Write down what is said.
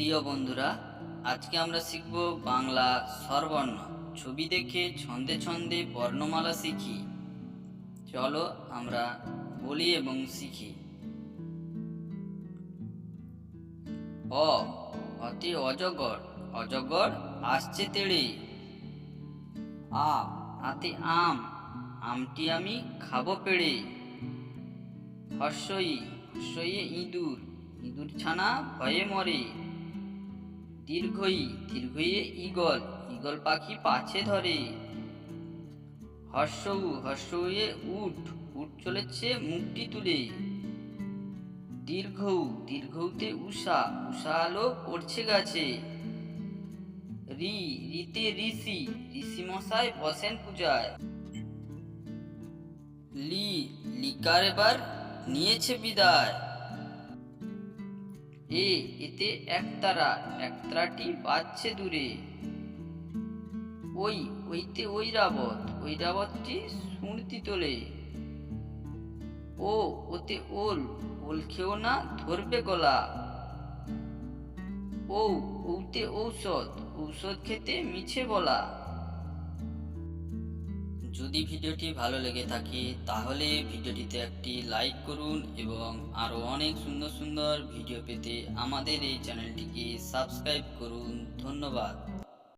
প্রিয় বন্ধুরা, আজকে আমরা শিখব বাংলা স্বরবর্ণ। ছবি দেখে ছন্দে ছন্দে বর্ণমালা শিখি। চলো আমরা বলি এবং শিখি। অ, অতি অজগর অজগর আসছে তেড়ে। আ, আতে আম, আমটি আমি খাব পেড়ে। হর্ষই, হর্ষইয়ে ইঁদুর ইঁদুর ছানা ভয়ে মরে। দীর্ঘই, দীর্ঘইয়ে ঈগল ঈগল পাখি পাছে ধরে। হর্ষউ হর্ষউয়ে উঠ উঠ চলেছে মুখটি তুলে। দীর্ঘৌ, দীর্ঘৌতে উষা উষা আলো পড়ছে গাছে। রি, রিতে ঋষি ঋষি মশাই বসেন পূজায়। লি, লিকার এবার নিয়েছে বিদায়। এ, এতে একতারা, একতারাটি বাজছে দূরে। ওই, ওইতে ওই রাবত, ওই রাবতটি শুনতি তোলে। ও, ওতে ওল ওল খেও না, ধরবে গলা। ও ওতে ঔষধ ঔষধ খেতে মিছে বলা। যদি ভিডিওটি ভালো লেগে থাকে, তাহলে ভিডিওটিতে একটি লাইক করুন এবং আরও অনেক সুন্দর সুন্দর ভিডিও পেতে আমাদের এই চ্যানেলটিকে সাবস্ক্রাইব করুন। ধন্যবাদ।